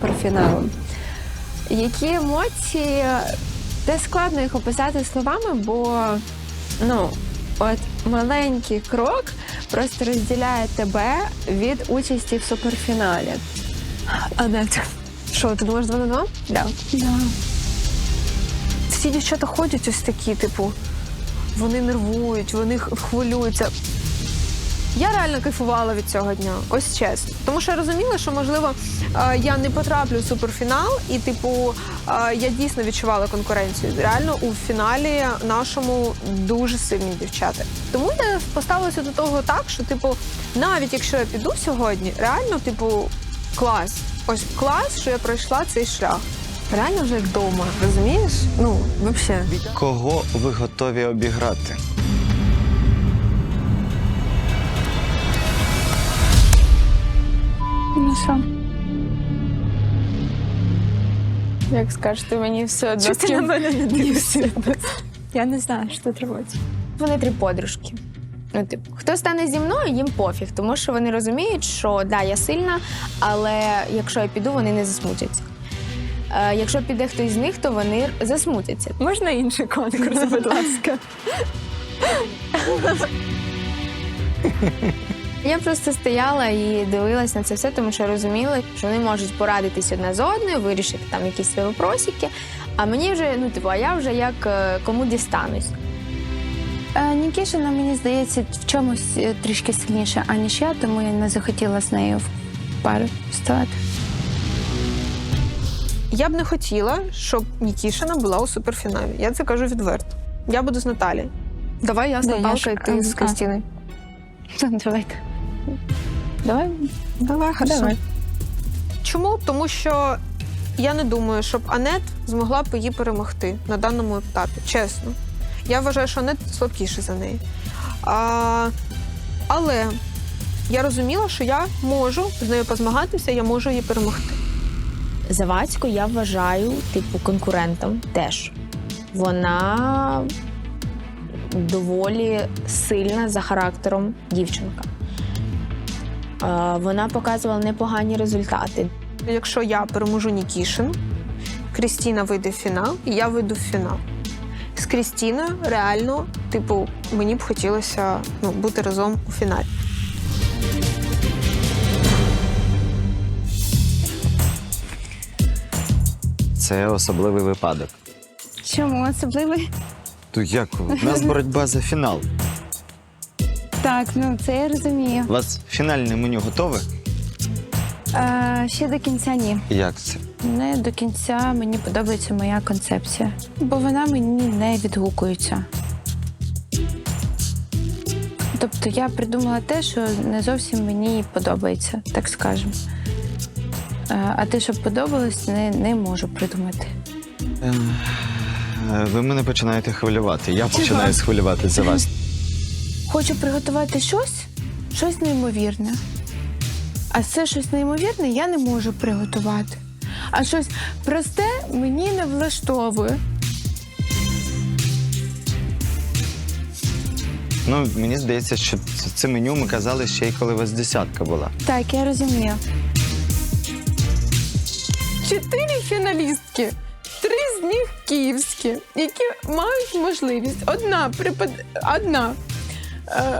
суперфіналу. Які емоції, де складно їх описати словами, бо ну, от маленький крок просто розділяє тебе від участі в суперфіналі. Анет, що, ти думаєш 2 на 2? Да. Да. Всі дівчата ходять ось такі, типу, вони нервують, вони хвилюються. Я реально кайфувала від цього дня, ось чесно. Тому що я розуміла, що можливо е, я не потраплю в суперфінал, і типу е, я дійсно відчувала конкуренцію. Реально у фіналі нашому дуже сильні дівчата. Тому я поставилася до того так, що типу, навіть якщо я піду сьогодні, реально, типу, клас. Ось клас, що я пройшла цей шлях. Реально вже як вдома, розумієш? Ну, взагалі. Кого ви готові обіграти? Ну що? Як скажете, мені все одно. Що ти на мене не дивишся? Я не знаю, що тут робити. Вони три подружки. Ну, типу, хто стане зі мною, їм пофіг, тому що вони розуміють, що да, я сильна, але якщо я піду, вони не засмутяться. Е, якщо піде хтось з них, то вони засмутяться. Можна інший конкурс, будь ласка. Я просто стояла і дивилась на це все, тому що розуміла, що вони можуть порадитись одна з одною, вирішити там якісь свої вопросики. А мені вже, ну типу, а я вже як е, кому дістанусь. Е, Нікішина, мені здається, в чомусь е, трішки сильніша, аніж я, тому я не захотіла з нею в пару вставати. Я б не хотіла, щоб Нікішина була у суперфіналі. Я це кажу відверто. Я буду з Наталі. Давай я з Наталкою, ти з а. Кристиною. Давайте. Давай. Давай, Давай. Чому? Тому що я не думаю, щоб Анет змогла б її перемогти на даному етапі. Чесно. Я вважаю, що Анет слабкіша за неї. А, але я розуміла, що я можу з нею позмагатися, я можу її перемогти. Завадську я вважаю, типу, конкурентом теж. Вона доволі сильна за характером дівчинка. Е, Вона показувала непогані результати. Якщо я переможу Нікішин, Крістіна вийде в фінал, і я вийду в фінал. З Крістіною реально, типу, мені б хотілося ну, бути разом у фіналі. Це особливий випадок. Чому особливий? То як? У нас боротьба за фінал. Так, ну це я розумію. У вас фінальне меню готове? А, ще до кінця ні. Як це? Не до кінця мені подобається моя концепція, бо вона мені не відгукується. Тобто я придумала те, що не зовсім мені подобається, так скажемо. Е, А те, що подобалось, не, не можу придумати. Е, Ви мене починаєте хвилювати. Я починаю схвилювати за вас. Хочу приготувати щось, щось неймовірне. А це щось неймовірне я не можу приготувати. А щось просте мені не влаштовує. Ну, мені здається, що це- це меню ми казали ще й коли у вас десятка була. Так, я розумію. Чотири фіналістки, три з них київські, які мають можливість. Одна припад... одна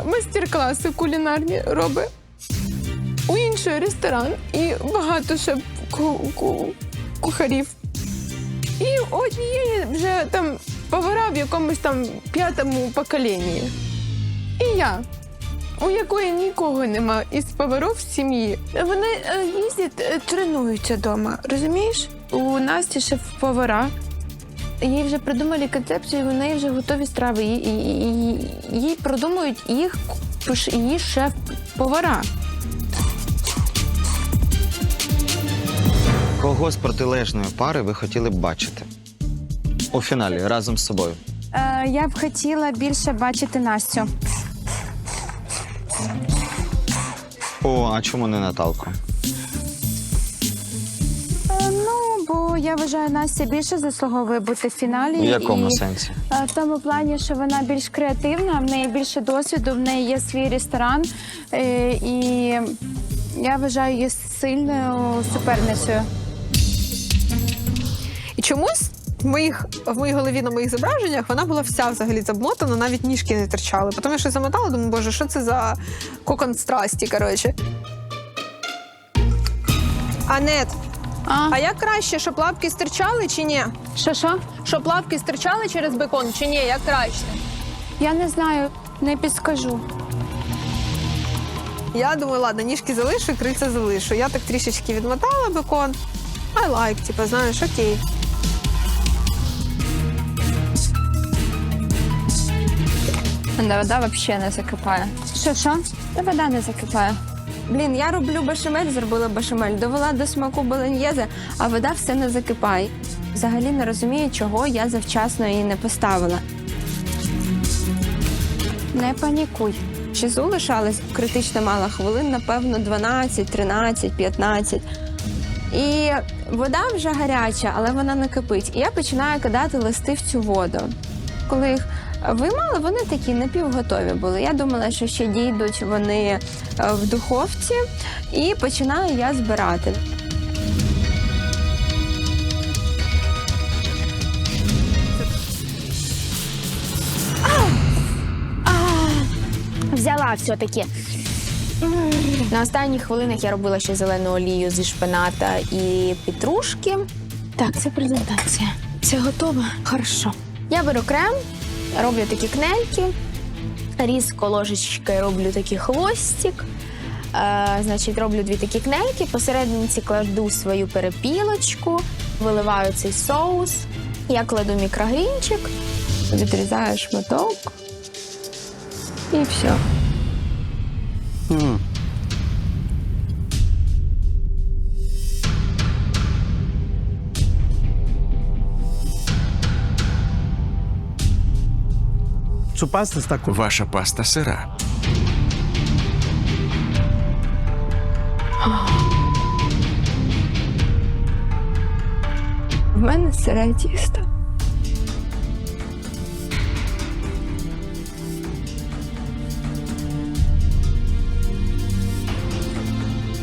майстер-класи кулінарні робить, у іншої ресторан і багато ще ку- ку- кухарів. І однієї вже там повара в якомусь там п'ятому поколінні. І я у якої нікого нема із поваров в сім'ї. Вони е, їздять, е, тренуються вдома, розумієш? У Насті шеф-повара. Їй вже придумали концепцію, у неї вже готові страви. Їй продумують їх її шеф-повара. Кого з протилежної пари ви хотіли б бачити? У фіналі разом з собою. Е, я б хотіла більше бачити Настю. О, а чому не Наталку? Я вважаю, Настя більше заслуговує бути в фіналі. В якому і, сенсі? е, В тому плані, що вона більш креативна, в неї більше досвіду, в неї є свій ресторан. Е, і я вважаю її сильною суперницею. І чомусь в моїх в моїй голові на моїх зображеннях вона була вся взагалі замотана, навіть ніжки не торчали. Потім я щось замотала, думаю, боже, що це за кокон страсті, коротше. Анет, А, а як краще, щоб лапки стирчали чи ні? що що? Щоб лапки стирчали через бекон чи ні? Як краще? Я не знаю, не підскажу. Я думаю, ладно, ніжки залишу, крильця залишу. Я так трішечки відмотала бекон. I like, типа, знаєш, окей. Вода взагалі не закипає. Що що? Та вода не закипає. Блін, я роблю бешамель, зробила бешамель, довела до смаку болоньєзи, а вода все не закипає. Взагалі не розумію, чого я завчасно її не поставила. Не панікуй. Часу лишалось критично мало хвилин, напевно, 12, 13, 15. І вода вже гаряча, але вона не кипить. І я починаю кидати листи в цю воду. Коли їх виймали, вони такі напівготові були. Я думала, що ще дійдуть вони е, в духовці, і починаю я збирати. Взяла все-таки. На останніх хвилинах я робила ще зелену олію зі шпината і петрушки. Так, це презентація. Це готово? Хорошо. Я беру крем, роблю такі кнельки, різко ложечки роблю такий хвостик. Е, значить, роблю дві такі кнельки, посередині кладу свою перепілочку, виливаю цей соус. Я кладу мікрогрінчик. Відрізаю шматок. І все. Цю пасту з таку. Ваша паста сира. В мене сире тісто.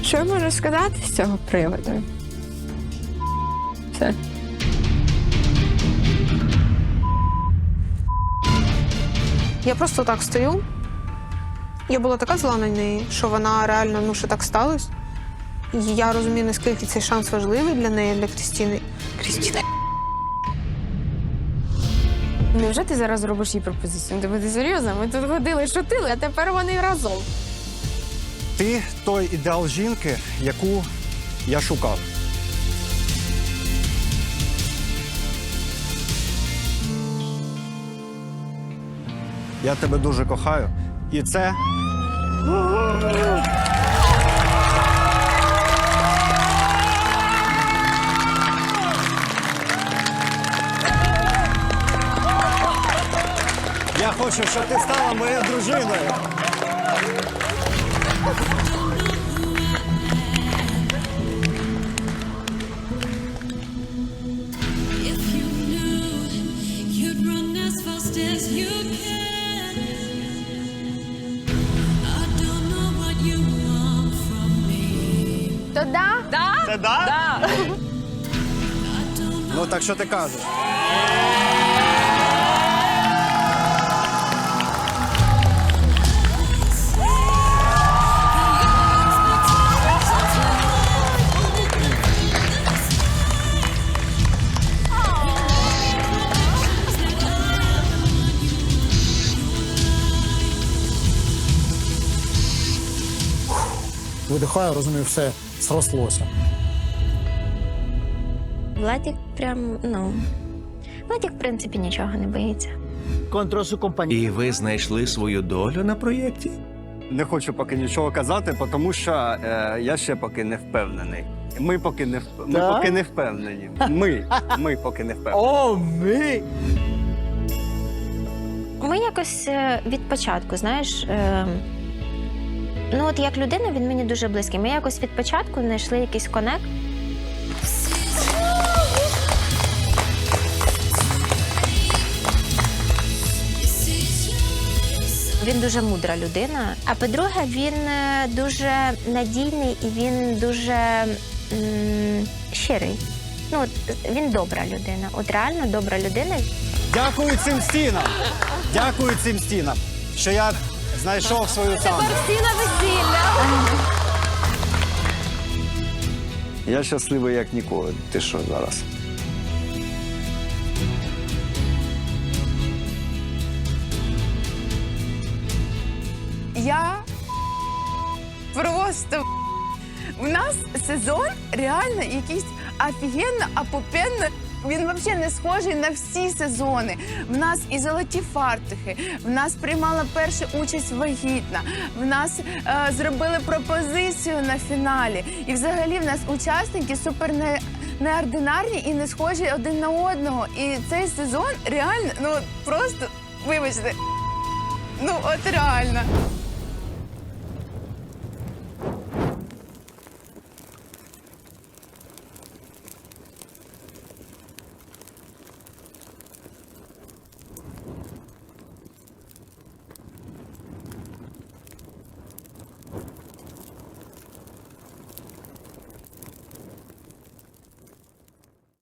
Що я можу сказати з цього приводу? Все. Я просто так стою. Я була така зла на неї, що вона реально, ну що так сталося. І я розумію, наскільки цей шанс важливий для неї, для Крістіни. Крістіна. Невже ти зараз робиш їй пропозицію? Ти ти серйозно? Ми тут ходили, шутили, а тепер вони разом. Ти той ідеал жінки, яку я шукав. Я тебе дуже кохаю. І це. Я хочу, щоб ти стала моєю дружиною. Так що ти кажеш? Видихаю, розумію, все зрослося. Владік прям, ну. Владік, в принципі, нічого не боїться. І ви знайшли свою долю на проєкті? Не хочу поки нічого казати, тому що е, я ще поки не впевнений. Ми поки не вп... ми поки не впевнені. Ми, ми поки не впевнені. О, ми! Ми якось е, від початку, знаєш. Е, ну, от як людина, він мені дуже близький. Ми якось від початку знайшли якийсь конект. Він дуже мудра людина. А по-друге, він е, дуже надійний і він дуже м, щирий. Ну, от, він добра людина. От реально добра людина. Дякую цим стінам. Дякую цим стінам, що я знайшов свою Сандру. Я щасливий як ніколи. Ти що зараз? Просто у нас сезон реально якийсь офігенно апопенно. Він взагалі не схожий на всі сезони. В нас і золоті фартухи, в нас приймала першу участь вагітна, в нас е, зробили пропозицію на фіналі. І взагалі в нас учасники супер не, неординарні і не схожі один на одного. І цей сезон реально, ну просто вибачте, ну от реально.